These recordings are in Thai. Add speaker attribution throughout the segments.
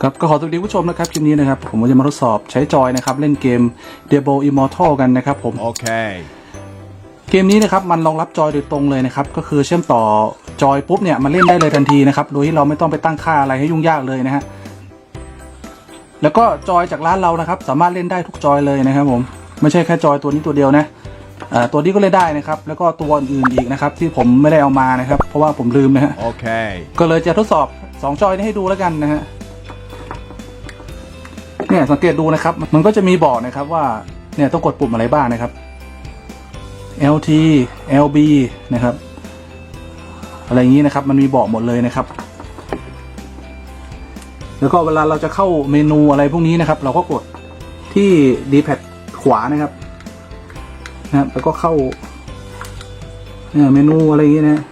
Speaker 1: ครับก็ขอสวัสดีผู้ชมนะครับคลิปนี้นะครับ ผมก็จะมาทดสอบใช้จอยนะครับ เล่นเกม d e b o Immortal กันนะครับผม
Speaker 2: Okay.
Speaker 1: เกมนี้นะครับมันรองรับจอยโดยตรงเลยนะครับ ก็คือเชื่อมต่อจอยปุ๊บเนี่ยมันเล่นได้เลยทันทีนะครับ โดยที่เราไม่ต้องไปตั้งค่าอะไรให้ยุ่งยากเลยนะฮะแล้วก็จอยจากร้านเรานะครับ สามารถเล่นได้ทุกจอยเลยนะครับผมไม่ใช่แค่จอยตัวนี้ตัวเดียวนะอ่าตัวนี้ก็เล่นได้นะครับ แล้วก็ตัวอื่นๆอีกนะครับ ที่ผมไม่ได้เอามานะครับ เพราะว่าผมลืมนะฮะ
Speaker 2: Okay.
Speaker 1: ก็เลยจะทดสอบ 2 จอยนี้ให้ดูแล้วกันนะฮะ เนี่ยสังเกตดูนะครับ มันก็จะมีบอกนะครับว่าเนี่ยต้องกดปุ่มอะไรบ้างนะครับ LT LB นะครับ อะไรอย่างนี้นะครับมันมีบอกหมดเลยนะครับ แล้วก็เวลาเราจะเข้าเมนูอะไรพวกนี้นะครับ เราก็กดที่ D-pad ขวานะครับนะครับแล้วก็เข้าเนี่ยเมนูอะไรอย่างนี้นะ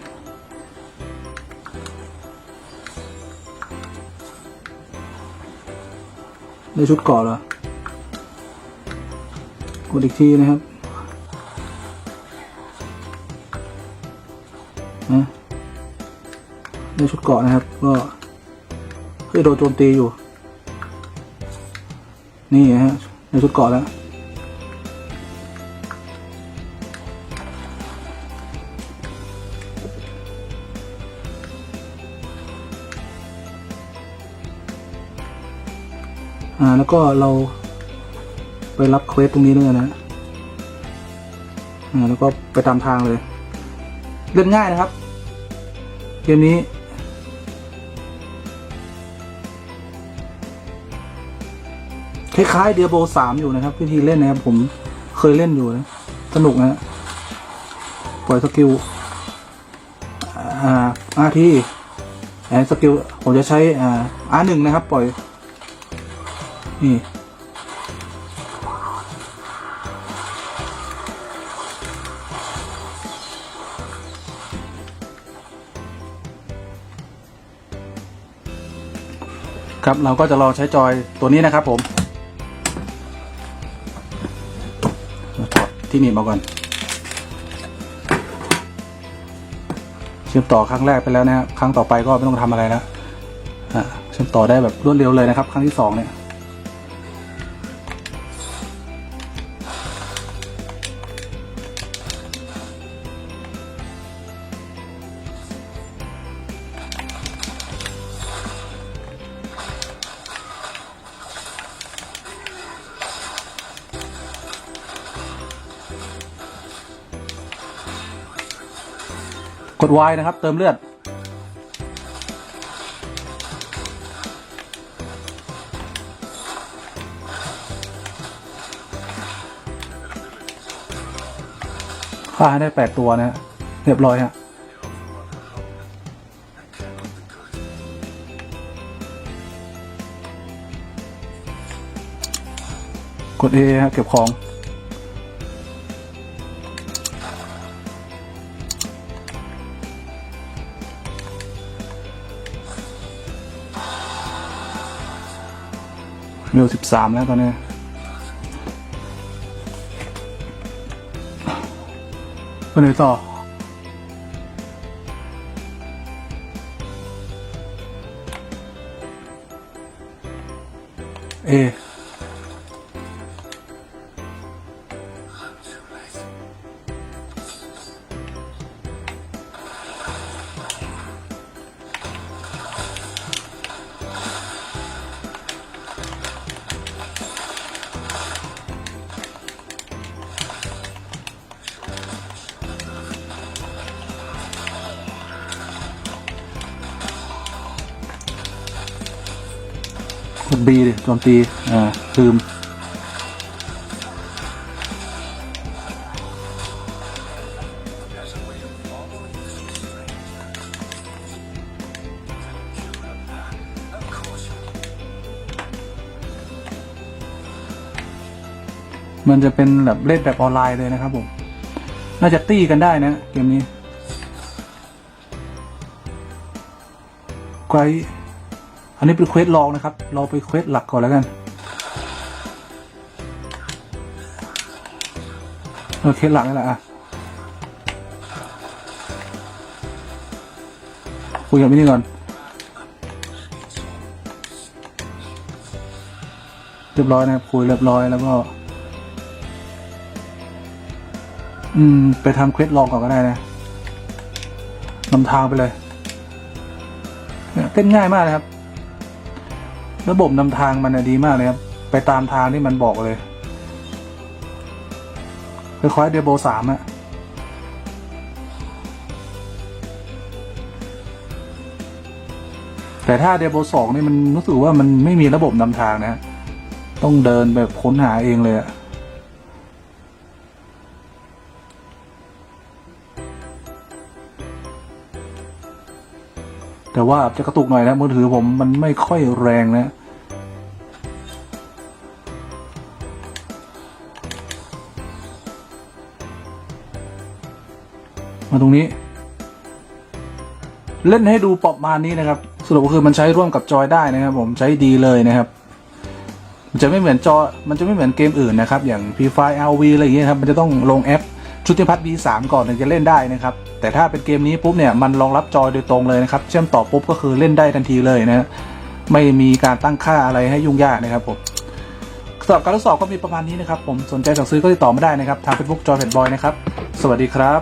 Speaker 1: ได้ชุดเก่อนเหรอกดอีกทีนะครับนะได้ชุดเกาะนะครับ ก็คือโดนโจมตีอยู่ นี่ฮะได้ชุดเกาะแล้ว อ่าแล้วก็เราไปรับเควสตรงนี้ด้วยนะอ่าแล้วก็ไปตามทางเลย เล่นง่ายนะครับ เกมนี้ คล้ายๆเดียโบสามอยู่นะครับ วิธีเล่นนะครับ ผมเคยเล่นอยู่นะ สนุกนะ ปล่อยสกิลอ่าอาทีแอนสกิลผมจะใช้อ่าอาหนึ่งนะครับ ปล่อย นี่ครับเราก็จะลองใช้จอยตัวนี้นะครับผมถอดที่หนี่มาก่อน เชื่อมต่อครั้งแรกไปแล้วนะครับครั้งต่อไปก็ไม่ต้องทำอะไรแล้วอะเชื่อมต่อได้แบบรวดเร็วเลยนะครับ ครั้งที่สองเนี่ย กด Y นะครับ เติมเลือดค่าให้ได้แปดตัวนะฮะเรียบร้อยฮะกด A ฮะเก็บของ เร็วสิบสามแล้วตอนนี้ ไปไหนต่อ เอ กดบีดิโจมตี อ่าลืมมันจะเป็นแบบเล่นแบบออนไลน์เลยนะครับผม น่าจะตี้กันได้นะ เกมนี้ไกล อันนี้เป็นเควสลองนะครับ เราไปเควสหลักก่อนแล้วกันเออเควสหลักนี่แหละอะคุยกับพี่นี่ก่อนเรียบร้อยนะครับคุยเรียบร้อยแล้วก็ อืม ไปทำเควสลองก่อนก็ได้นะนำทางไปเลยเนี่ยเต้นง่ายมากนะครับ ระบบนำทางมันน่ะดีมากเลยครับ ไปตามทางที่มันบอกเลยคล้ายๆเดโบสามอะแต่ถ้าเดโบสองนี่มันรู้สึกว่ามันไม่มีระบบนำทางนะ ต้องเดินแบบค้นหาเองเลยอะ แต่ว่าจะกระตุกหน่อยนะมือถือผมมันไม่ค่อยแรงนะมาตรงนี้ เล่นให้ดูประมาณนี้นะครับสรุปก็คือมันใช้ร่วมกับจอยได้นะครับ ผมใช้ดีเลยนะครับ มันจะไม่เหมือนจอ มันจะไม่เหมือนเกมอื่นนะครับ อย่าง p f i LV อะไรอย่างเงี้ยครับ มันจะต้องลงแอป ชุติพัฒน์ V3 ก่อนถึงจะเล่นได้นะครับ แต่ถ้าเป็นเกมนี้ปุ๊บเนี่ยมันรองรับจอยโดยตรงเลยนะครับ เชื่อมต่อปุ๊บก็คือเล่นได้ทันทีเลยนะไม่มีการตั้งค่าอะไรให้ยุ่งยากนะครับผมสำหรับการทดสอบก็มีประมาณนี้นะครับ ผมสนใจสั่งซื้อก็ติดต่อมาได้นะครับทางเฟซบุ๊กจอยเพดบอยนะครับ สวัสดีครับ